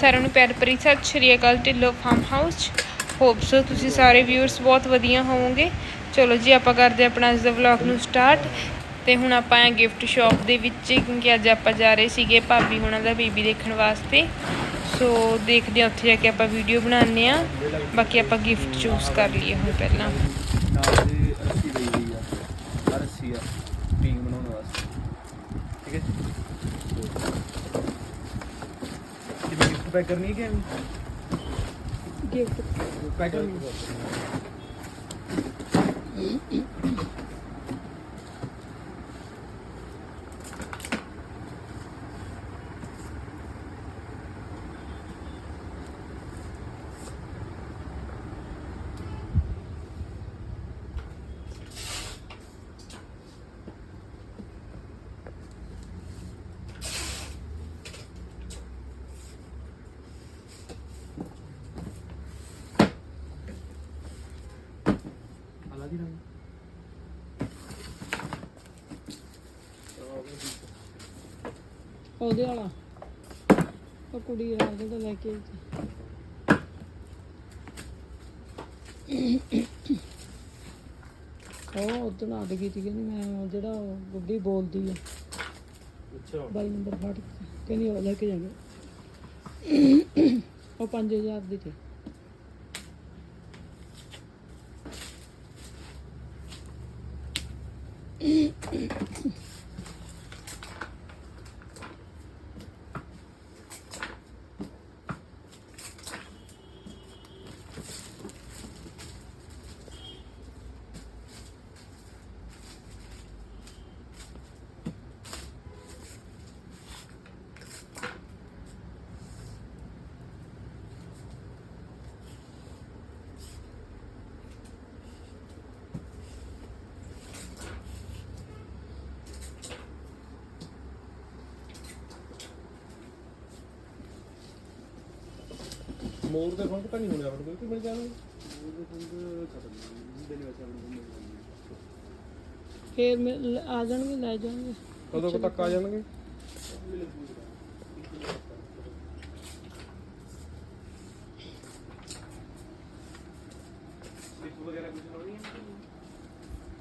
ਸਾਰਿਆਂ ਨੂੰ ਪਿਆਰ ਭਰੀ ਸਤਿ ਸ਼੍ਰੀ ਅਕਾਲ Dhillon farm house hope so ਤੁਸੀਂ ਸਾਰੇ ਵਿਊਅਰਸ ਬਹੁਤ ਵਧੀਆ ਹੋਵੋਗੇ। ਚਲੋ ਜੀ, ਆਪਾਂ ਕਰਦੇ ਹਾਂ ਆਪਣਾ ਅੱਜ ਦਾ ਵਲੌਗ ਨੂੰ ਸਟਾਰਟ ਤੇ ਹੁਣ ਆਪਾਂ ਆ ਗਿਫਟ ਸ਼ਾਪ ਦੇ ਵਿੱਚ ਕਿਉਂਕਿ ਅੱਜ ਆਪਾਂ ਜਾ ਰਹੇ ਸੀਗੇ ਭਾਬੀ ਹੁਣਾਂ ਦਾ ਬੀਬੀ ਦੇਖਣ ਵਾਸਤੇ। ਸੋ ਦੇਖਦੇ ਹਾਂ, ਉੱਥੇ ਜਾ ਕੇ ਆਪਾਂ ਵੀਡੀਓ ਬਣਾਉਂਦੇ ਆ ਬਾਕੀ ਆਪਾਂ ਗਿਫਟ ਚੂਜ਼ ਕਰ ਲਈਏ ਹੁਣ ਪਹਿਲਾਂ ਨਾਲ ਦੀ ਰੱਸੀ ਲਈ ਹੋਈ ਆ ਆਹ ਰੱਸੀ ਆ ਟੀਮ ਬਣਾਉਣ ਵਾਸਤੇ ਠੀਕ ਹੈ ਪੈਕ ਕਰਨੀ ਹੈ ਕਿ ਗਿਫਟ ਆਲਾ ਦੀ ਰੰਗ। ਉਹਦੇ ਵਾਲਾ। ਉਹ ਕੁੜੀ ਆ ਜਿਹੜਾ ਲੈ ਕੇ ਆਈ। ਉਹ ਉਦੋਂ ਆ ਗਈ ਸੀ ਕਹਿੰਦੀ ਮੈਂ ਜਿਹੜਾ ਬੁੱਢੀ ਬੋਲਦੀ ਆ। ਅੱਛਾ। ਬਾਈ ਨੰਬਰ ਫੜ ਕਹਿੰਦੀ ਉਹ ਲੈ ਕੇ ਜਾਵੇ ਉਹ 5000 ਦੀ ਸੀ। Thank you. ਮੋਰ ਦੇ ਫੰਕ ਤਾਂ ਨਹੀਂ ਹੋਣੇ ਆਪਣੇ ਕੋਲ ਕਿ ਮਿਲ ਜਾਣਗੇ? ਮੋਰ ਦੇ ਫੰਕ ਖਤਮ ਹੁੰਦੇ ਨੇ ਵੈਸੇ ਆਪਣੇ ਕੋਲ ਮਿਲ ਜਾਣਗੇ ਫੇਰ ਮੈਂ ਲੈ- ਆ ਜਾਣਗੇ ਲੈ ਜਾਣਗੇ। ਕਦੋਂ ਕੁ ਤੱਕ ਆ ਜਾਣਗੇ?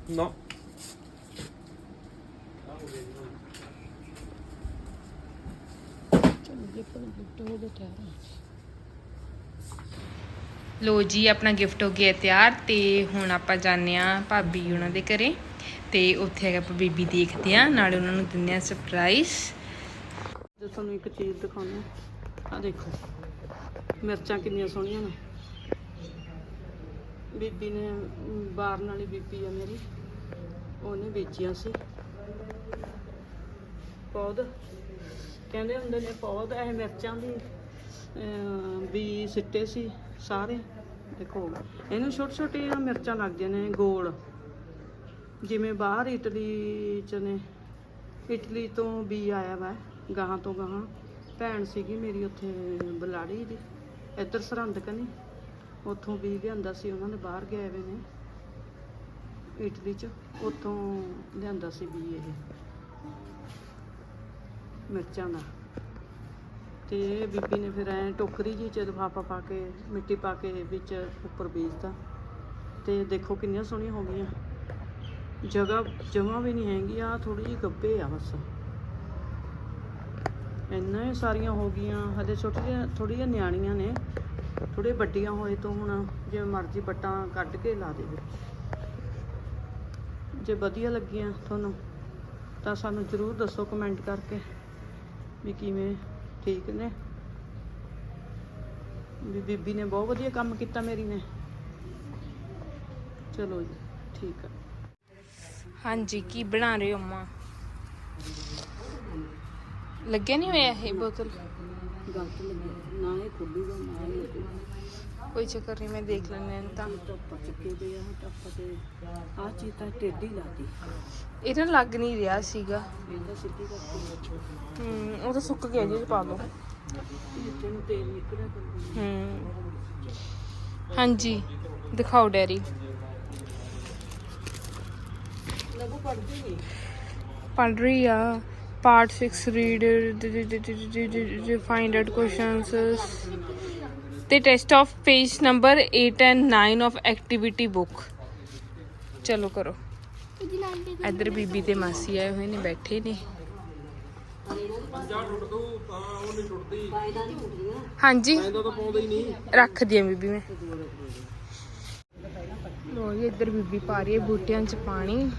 ਨਾ। ਚਲੋ ਦੇਖੋ ਗਿਫਟ ਹੋ ਗਿਆ ਤਿਆਰ ਲੋ ਜੀ, ਆਪਣਾ ਗਿਫਟ ਹੋ ਗਿਆ ਤਿਆਰ ਤੇ ਹੁਣ ਆਪਾਂ ਜਾਂਦੇ ਆ ਭਾਬੀ ਉਹਨਾਂ ਦੇ ਘਰੇ ਤੇ ਉੱਥੇ ਆਪਾਂ ਬੀਬੀ ਦੇਖਦੇ ਆ ਨਾਲੇ ਉਹਨਾਂ ਨੂੰ ਦਿੰਦੇ ਆ ਸਰਪ੍ਰਾਈਜ਼ ਜੇ ਤੁਹਾਨੂੰ ਇੱਕ ਚੀਜ਼ ਦਿਖਾਉਣੀ ਆ ਦੇਖੋ, ਮਿਰਚਾਂ ਕਿੰਨੀਆਂ ਸੋਹਣੀਆਂ ਨੇ। ਬੀਬੀ ਨੇ ਬਾਰਨ ਵਾਲੀ ਬੀਬੀ ਆ ਮੇਰੀ, ਉਹਨੇ ਵੇਚੀਆਂ ਸੀ। ਪੌਦ ਕਹਿੰਦੇ ਹੁੰਦੇ ਨੇ ਪੌਦ ਇਹ ਮਿਰਚਾਂ ਦੀ ਵੀ ਸਿੱਟੇ ਸੀ ਸਾਰੇ। ਦੇਖੋ ਇਹਨੂੰ ਛੋਟੇ ਛੋਟੀਆਂ ਮਿਰਚਾਂ ਲੱਗਦੀਆਂ ਨੇ, ਗੋਲ। ਜਿਵੇਂ ਬਾਹਰ ਇਟਲੀ ਚ ਨੇ। ਇਟਲੀ ਤੋਂ ਵੀ ਆਇਆ ਵਾ, ਗਾਹਾਂ ਤੋਂ ਗਾਹਾਂ। ਭੈਣ ਸੀਗੀ ਮੇਰੀ ਉੱਥੇ ਬਲਾੜੀ ਦੀ। ਇੱਧਰ ਸਰਹੰਦ ਕਨੀ। ਉੱਥੋਂ ਵੀ ਲਿਆਂਦਾ ਸੀ, ਉਹਨਾਂ ਦੇ ਬਾਹਰ ਗਏ ਹੋਏ ਨੇ। ਇਟਲੀ ਚ, ਉੱਥੋਂ ਲਿਆਂਦਾ ਸੀ ਵੀ ਇਹ। ਮਿਰਚਾਂ ਦਾ। ਤੇ ਬੀਬੀ ਨੇ ਫਿਰ ਐ ਟੋਕਰੀ ਜੀ ਚ ਲਿਫਾਫਾ ਪਾ ਕੇ, ਮਿੱਟੀ ਪਾ ਕੇ ਵਿੱਚ ਉੱਪਰ ਬੀਜਤਾ। ਤੇ ਦੇਖੋ ਕਿੰਨੀਆਂ ਸੋਹਣੀਆਂ ਹੋ ਗਈਆਂ। ਜਗ੍ਹਾ ਜਮਾ ਵੀ ਨਹੀਂ ਹੈਗੀ ਆ ਥੋੜੀ ਜਿਹੀ ਗੱਬੇ ਆ ਬਸ। ਇੰਨਾ ਹੀ ਸਾਰੀਆਂ ਹੋ ਗਈਆਂ, ਹਜੇ ਛੋਟੀਆਂ ਥੋੜੀਆਂ ਨਿਆਣੀਆਂ ਨੇ। ਥੋੜੇ ਵੱਡੀਆਂ ਹੋਏ ਤੋਂ ਹੁਣ ਜਿਵੇਂ ਮਰਜ਼ੀ ਬੱਟਾਂ ਕੱਢ ਕੇ ਲਾ ਦੇਵੇ। ਜੇ ਵਧੀਆ ਲੱਗੀਆਂ ਤੁਹਾਨੂੰ, ਤਾਂ ਸਾਨੂੰ ਜ਼ਰੂਰ ਦੱਸੋ ਕਮੈਂਟ ਕਰਕੇ ਵੀ ਕਿਵੇਂ ਠੀਕ ਨੇ। ਵੀ ਬੀਬੀ ਨੇ ਬਹੁਤ ਵਧੀਆ ਕੰਮ ਕੀਤਾ ਮੇਰੀ ਨੇ। ਚਲੋ ਜੀ ਠੀਕ ਆ। ਹਾਂਜੀ ਕੀ ਬਣਾ ਰਹੇ ਹੋ ਅੰਮਾ ਲੱਗਿਆ ਨਹੀਂ ਹੋਇਆ ਇਹ ਬੋਤਲ? ਗਲਤ ਲੱਗੀ। ਨਾ ਇਹ ਖੁੱਲੂਗਾ ਨਾ ਇਹ ਕੋਈ ਚੱਕਰ ਨਹੀਂ ਮੈਂ ਦੇਖ ਲੈਂਦੇ ਹਾਂ ਤਾਂ ਟੱਪਾ ਚੱਕੇ ਦੇ ਆ ਟੱਪਾ ਤੇ ਆ ਚੀਜ਼ ਤਾਂ ਟੇਢੀ ਲਾਦੀ ਇਹ ਨਾ ਲੱਗ ਨਹੀਂ ਰਿਹਾ ਸੀਗਾ ਇਹ ਤਾਂ ਸਿੱਧੀ ਕਰਕੇ ਹੂੰ ਉਹ ਤਾਂ ਸੁੱਕ ਗਿਆ ਜੀ ਪਾ ਲਓ ਨੀਚੇ ਤੇਲ ਨਿਕਲਿਆ ਕਰੂਗਾ ਹੂੰ ਹਾਂਜੀ ਦਿਖਾਓ ਡੈਰੀ ਲਗੂ ਪੜਦੀ ਨਹੀਂ ਪੜ ਰਹੀ ਆ part 6 read find out questions ਤੇ test of page number 8 and 9 of activity book ਚਲੋ ਕਰੋ। ਇੱਧਰ ਬੀਬੀ ਤੇ ਮਾਸੀ ਆਏ ਹੋਏ ਨੇ, ਬੈਠੇ ਨੇ। ਹਾਂਜੀ। ਐਂਦਾ ਤਾਂ ਰੱਖਦੀ ਆ ਬੀਬੀ ਮੈਂ। ਲੋ ਜੀ, ਇੱਧਰ ਬੀਬੀ ਪਾ ਰਹੀ ਹੈ ਬੂਟਿਆਂ 'ਚ ਪਾਣੀ।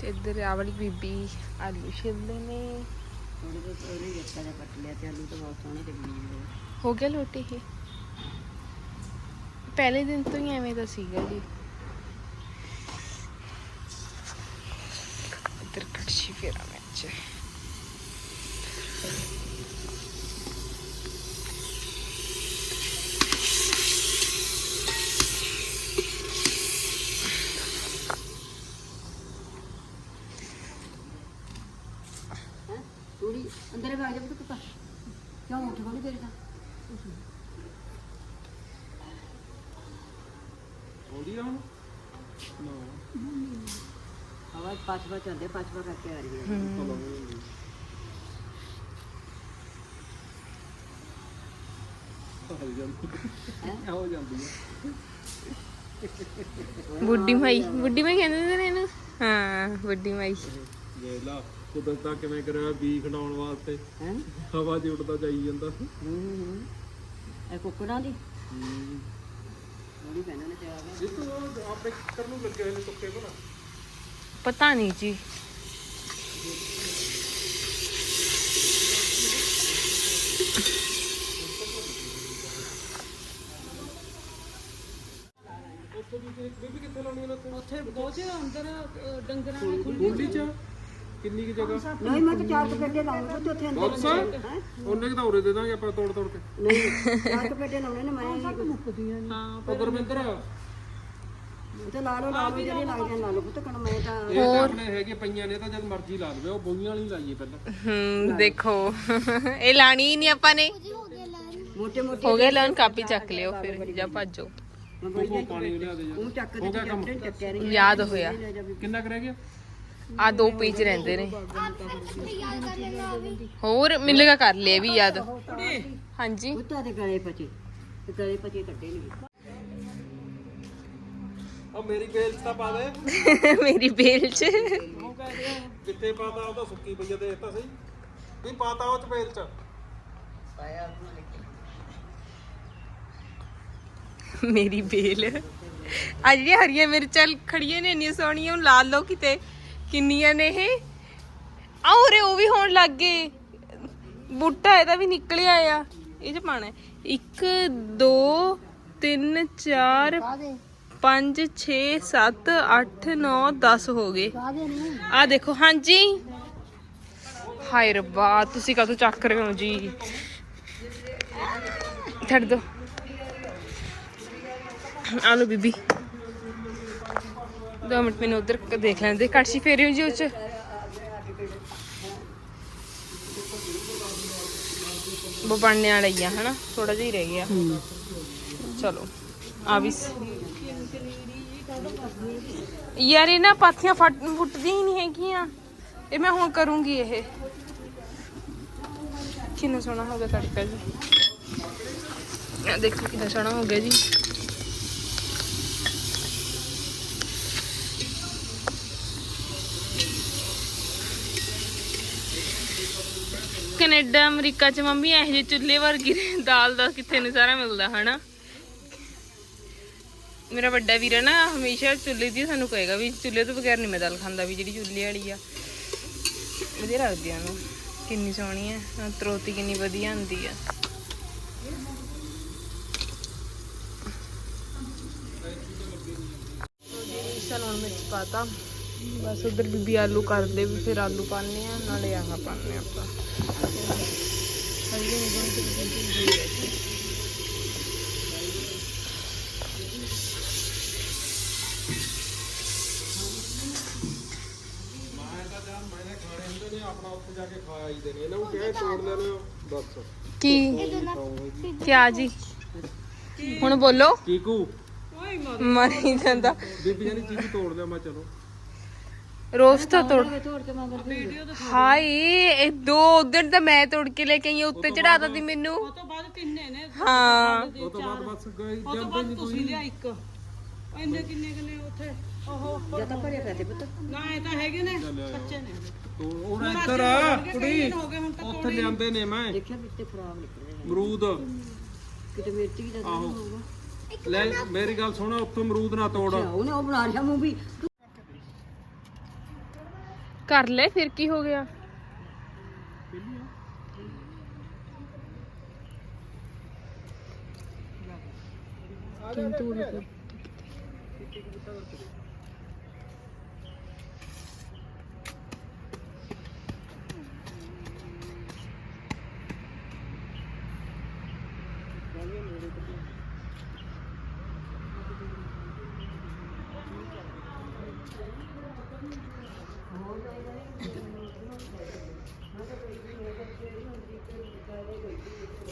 ਤੇ ਇੱਧਰ ਆ ਬੀਬੀ ਆਲੂ ਛਿਲਦੇ ਨੇ। ਹੋ ਗਿਆ ਲੋਟੀ ਇਹ? ਪਹਿਲੇ ਦਿਨ ਤੋਂ ਹੀ ਐਵੇਂ ਦਾ ਸੀਗਾ ਜੀ। ਇੱਧਰ ਕੜਛੀ ਫੇਰਾ ਮੈਂ ਥੋੜੀ ਅੰਦਰ ਹੀ ਭਾਗ ਜਾ ਪੁੱਤ ਕੁੱਤਾ ਕਿਉਂ ਉੱਠ ਕੋਣੀ ਤੇਰੇ ਤਾਂ ਆਉਂਦੀ ਆ ਹੁਣ ਨਾ ਹਵਾ ਪਾਛਵਾ ਚੱਲਦੇ ਪਾਛਵਾ ਕਰਕੇ ਆ ਰਹੀ ਹੈ। ਹੋ? ਜਾਂਦੀ ਹੋ। ਬੁੱਢੀ ਮਾਈ ਬੁੱਢੀ ਮਾਈ ਕਹਿੰਦੇ ਹੁੰਦੇ ਨੇ ਇਹਨੂੰ? ਹਾਂ ਬੁੱਢੀ ਮਾਈ। ਵੇਖ ਲਾ ਕੁਦਰਤ ਕਿਵੇਂ ਕਰਿਆ ਬੀ ਖਡਾਉਣ ਵਾਸਤੇ। ਹੈ? ਹਵਾ 'ਚ ਉੱਡਦਾ ਜਾਈ ਜਾਂਦਾ। ਹੂੰ ਇਹ ਕੁੱਕੜਾਂ ਦੀ? ਥੋੜੀ ਪੈਣਾ ਨੇ ਤੇ ਆ ਗਿਆ ਇਹ ਤੋਂ ਆਪੇ ਕਰਨ ਨੂੰ ਲੱਗੇ ਹੋਏ ਨੇ ਤੁੱਕੇ ਭਲਾ ਪਤਾ ਨਹੀਂ ਜੀ। ਉੱਥੇ ਬਹੁਤੇ ਅੰਦਰ ਡੰਗਰਾਂ 'ਚ? ਕਿੰਨੀ ਕੀ ਜਗ੍ਹਾ? ਨਹੀਂ ਮੈਂ ਤਾਂ ਚਾਰ ਕਪੇਟੇ ਲਾਉਂਗਾ ਤੇ ਉੱਥੇ ਅੰਦਰ ਉਹਨੇ ਕਿਤਾ ਉਰੇ ਦੇ ਦਾਂਗੇ ਆਪਾਂ ਤੋੜ ਤੋੜ ਕੇ? ਨਹੀਂ ਚਾਰ ਕਪੇਟੇ ਲਾਉਣੇ ਨੇ ਮੈਂ ਹਾਂ ਉਹ ਗੁਰਮਿੰਦਰ ਤੇ ਲਾ ਲਓ ਲਾ ਲਓ ਜਿਹੜੇ ਲੱਗਦੇ ਲਾ ਲਓ ਪੁੱਤ ਕਣ ਮੈਂ ਤਾਂ ਇਹ ਤਾਂ ਆਪਣੇ ਹੈਗੇ ਪਈਆਂ ਨੇ ਤਾਂ ਜਦ ਮਰਜ਼ੀ ਲਾ ਲਵੇ ਉਹ ਬੋਈਆਂ ਵਾਲੀ ਲਾਈਏ ਪਹਿਲਾਂ। ਹੂੰ ਦੇਖੋ। ਇਹ ਲਾਣੀ ਹੀ ਨਹੀਂ ਆਪਾਂ ਨੇ। ਮੋਟੇ ਮੋਟੇ ਹੋ ਗਿਆ ਲਾਨ ਕਾਪੀ ਚੱਕ ਲਿਓ ਫਿਰ ਜਾਂ ਭੱਜੋ। ਮੈਂ ਬੜੀ ਉਹ ਪਾਣੀ ਲਿਆ ਦੇ ਜਾ ਉਹ ਚੱਕ ਦੇ ਚੱਕਦੇ ਚੱਕਿਆ ਨਹੀਂ। ਯਾਦ ਹੋਇਆ। ਕਿੰਨਾ ਕੁ ਰਹਿ ਗਿਆ? ਆ ਦੋ ਪੇਜ ਰਹਿੰਦੇ ਨੇ। ਹੋਰ ਮਿਲੇਗਾ ਕਰ ਲਿਆ ਵੀ ਯਾਦ। ਹਾਂਜੀ। ਦੇ ਗਲੇ ਪਚੇ। ਤੇ ਗਲੇ ਪਚੇ ਕੱਢੇ ਨਹੀਂ ਉਹ ਮੇਰੀ ਬੇਲ 'ਚ ਤਾਂ ਪਾ ਦੇ। ਮੇਰੀ ਬੇਲ 'ਚ। ਕਿੱਥੇ ਪਾਤਾ ਉਹ ਤਾਂ ਸੁੱਕੀ ਪਈ ਆ ਦੇਖ ਤਾਂ ਸਹੀ। ਵੀ ਪਾਤਾ ਉਹ ਚ ਬੇਲ 'ਚ। ਮੇਰੀ ਬੇਲ। ਆ ਜਿਹੜੀਆਂ ਹਰੀਆਂ ਮਿਰਚਾਂ ਖੜੀਆਂ ਨੇ ਇੰਨੀਆਂ ਸੋਹਣੀਆਂ ਉਹ ਲਾਲ ਲਓ ਕਿਤੇ। ਕਿੰਨੀਆਂ ਨੇ ਇਹ? ਆ ਉਰੇ ਉਹ ਵੀ ਹੋਣ ਲੱਗ ਗਏ। ਬੂਟਾ ਇਹਦਾ ਵੀ ਨਿਕਲਿਆ ਆ। ਇਹ ਚ ਪਾਣਾ 1 2 3 4 5 6 7 8 9 10 ਹੋ ਗਏ। ਆ ਦੇਖੋ ਹਾਂਜੀ। ਹਾਏ ਰੱਬਾ ਤੁਸੀਂ ਕਦੋਂ ਚੱਕ ਰਹੇ ਹੋ ਜੀ? ਛੱਡ ਦੋ। ਆਲੋ ਬੀਬੀ। ਦੋ ਮਿੰਟ ਮੈਨੂੰ ਉਧਰ ਦੇਖ ਲੈਂਦੇ ਕੜਛੀ ਫੇਰਿਓ ਜੀ ਉਹ ਚ। ਉਹ ਬਣਨੇ ਵਾਲਾ ਹੀ ਆ ਹਨਾ? ਥੋੜਾ ਜਿਹਾ ਹੀ ਰਹਿ ਗਿਆ। ਚਲੋ ਆ ਵੀ ਯਾਰ ਇਹ ਨਾ ਪਾਥੀਆਂ ਫਟ ਫੁੱਟਦੀਆਂ ਹੀ ਨਹੀਂ ਹੈਗੀਆਂ। ਇਹ ਮੈਂ ਹੁਣ ਕਰੂੰਗੀ ਇਹ। ਕਿੰਨਾ ਸੋਹਣਾ ਹੋ ਗਿਆ ਤੜਕਾ ਜੀ। ਆਹ ਦੇਖੋ ਕਿੰਨਾ ਸੋਹਣਾ ਹੋ ਗਿਆ ਜੀ। ਕੈਨੇਡਾ, ਅਮਰੀਕਾ ਚ ਮੰਮੀ ਇਹੋ ਜਿਹੇ ਚੁੱਲ੍ਹੇ ਵਰਗੀ ਦਾਲ ਦਾ ਕਿੱਥੇ ਨਹੀਂ ਸਾਰਾ ਮਿਲਦਾ, ਹਨਾ? ਮੇਰਾ ਵੱਡਾ ਵੀਰ ਨਾ ਹਮੇਸ਼ਾ ਚੁੱਲ੍ਹੇ ਦੀ ਸਾਨੂੰ ਕਹੇਗਾ ਵੀ ਚੁੱਲ੍ਹੇ ਤੋਂ ਬਗੈਰ ਨਹੀਂ ਮੈਂ ਦਾਲ ਖਾਂਦਾ ਵੀ ਜਿਹੜੀ ਚੁੱਲ੍ਹੇ ਵਾਲੀ ਆ। ਵਧੀਆ ਲੱਗਦੀ ਆ ਉਹਨੂੰ। ਕਿੰਨੀ ਸੋਹਣੀ ਹੈ ਤਰੋਤੀ ਕਿੰਨੀ ਵਧੀਆ ਹੁੰਦੀ ਆ। ਚਲ ਮਿਰਚ ਪਾਤਾ। ਬਸ ਉਧਰ ਬੀਬੀ ਆਲੂ ਕਰਦੇ ਵੀ ਫਿਰ ਆਲੂ ਪਾਣੇ ਆ, ਨਾਲੇ ਆਹ ਪਾਣੇ ਆਪਾਂ। ਹਲਦੀ ਨਿਗਮ ਤੇ ਬੀਬੀ ਜੀ ਬੈਠੀ ਮੈਂ ਤਾਂ ਜਾਂ ਮੈਨੇ ਖਾਣੇ ਹੁੰਦੇ ਨੇ ਆਪਣਾ ਉੱਥੇ ਜਾ ਕੇ ਖਾ ਆਈਦੇ ਨੇ ਇਹਨਾਂ ਨੂੰ ਕਿਹਾ ਤੋੜ ਲੈਣਾ। ਬਸ ਕੀ? ਕਿਆ ਜੀ? ਹੁਣ ਬੋਲੋ। ਚੀਕੂ। ਮਰੀ ਜਾਂਦਾ। ਬੀਬੀ ਜਾਨੀ ਚੀਕੂ ਤੋੜ ਲਿਆ ਮੈਂ ਚਲੋ। ਰੋਜ਼ ਤਾਂ ਤੋੜ ਹਾਏ ਇਹ ਦੋ ਉਧਰ ਤਾਂ ਮੈਂ ਤੋੜ ਕੇ ਲੈ ਕੇ ਆਈ ਹਾਂ, ਉੱਤੇ ਚੜਾਤਾ ਦੀ ਮੈਨੂੰ। ਉਹ ਤੋਂ ਬਾਅਦ ਤਿੰਨੇ ਨੇ। ਹਾਂ। ਉਹ ਤੋਂ ਬਾਅਦ ਬਸ ਗਏ ਉਹ ਤੋਂ ਬਾਅਦ ਤੁਸੀਂ ਲਿਆ ਇੱਕ। ਇੰਨੇ ਕਿੰਨੇ ਕਿੰਨੇ ਉੱਥੇ? ਉਹ ਜਾਂ ਤਾਂ ਭਰਿਆ ਪਿਆ ਤੇ ਪੁੱਤ। ਨਾ ਇਹ ਤਾਂ ਹੈਗੇ ਨੇ ਕੱਚੇ ਨੇ। ਤੋ ਹੁਣ ਇੱਧਰ ਆ ਕੁੜੀ। ਹੋ ਗਏ ਹੁਣ ਤਾਂ ਉੱਥੇ ਲਿਆਂਦੇ ਨੇ ਮੈਂ। ਦੇਖਿਆ ਵਿੱਚ ਤੇ ਖਰਾਬ ਨਿਕਲੇ ਅਮਰੂਦ। ਕਿਤੇ ਮਿਰਚ ਵੀ ਤਾਂ ਆਹੋ। ਲੈ ਮੇਰੀ ਗੱਲ ਸੁਣ ਉੱਥੋਂ ਅਮਰੂਦ ਨਾ ਤੋੜ। ਉਹਨੇ ਉਹ ਬਣਾ ਲਿਆ ਮੂਵੀ ਕਰ ਲੈ ਫਿਰ ਕੀ ਹੋ ਗਿਆ?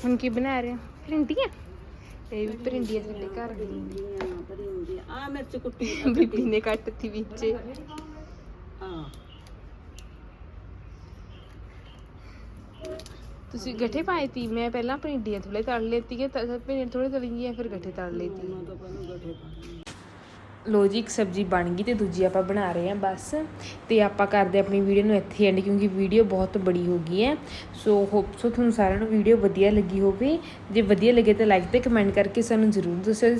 ਹੁਣ ਕੀ ਬਣਾ ਰਹੇ ਹੋ? ਭਿੰਡੀਆਂ? ਇਹ ਵੀ ਭਿੰਡੀਆਂ ਸਾਡੇ ਘਰ ਦੀ ਆ ਮਿਰਚ ਕੁੱਟੀ ਬੀਬੀ ਨੇ ਕੱਟਤੀ ਵਿੱਚ। ਹਾਂ। ਤੁਸੀਂ ਗੱਠੇ ਪਾਏ ਤੀ? ਮੈਂ ਪਹਿਲਾਂ ਭਿੰਡੀਆਂ ਥੋੜੇ ਤਲ ਲੈਤੀ ਕਿ ਭਿੰਡੀਆਂ ਥੋੜੇ ਤਲੀ ਗਈਆਂ ਫਿਰ ਗੱਠੇ ਤਲ ਲੈਤੀ ਮੈਂ ਤਾਂ ਪਹਿਲਾਂ ਗੱਠੇ ਪਾਣੇ ਲੋ ਜੀ ਇੱਕ ਸਬਜ਼ੀ ਬਣ ਗਈ ਤੇ ਦੂਜੀ ਆਪਾਂ ਬਣਾ ਰਹੇ ਹਾਂ ਬਸ। ਤੇ ਆਪਾਂ ਕਰਦੇ ਆਪਣੀ ਵੀਡੀਓ ਨੂੰ ਇੱਥੇ ਐਂਡ ਕਿਉਂਕਿ ਵੀਡੀਓ ਬਹੁਤ ਬੜੀ ਹੋ ਗਈ ਹੈ। ਸੋ ਹੋਪ ਸੋ ਤੁਹਾਨੂੰ ਸਾਰਿਆਂ ਨੂੰ ਵੀਡੀਓ ਵਧੀਆ ਲੱਗੀ ਹੋਵੇ। ਜੇ ਵਧੀਆ ਲੱਗੇ ਤਾਂ ਲਾਈਕ ਤੇ ਕਮੈਂਟ ਕਰਕੇ ਸਾਨੂੰ ਜ਼ਰੂਰ ਦੱਸਿਓ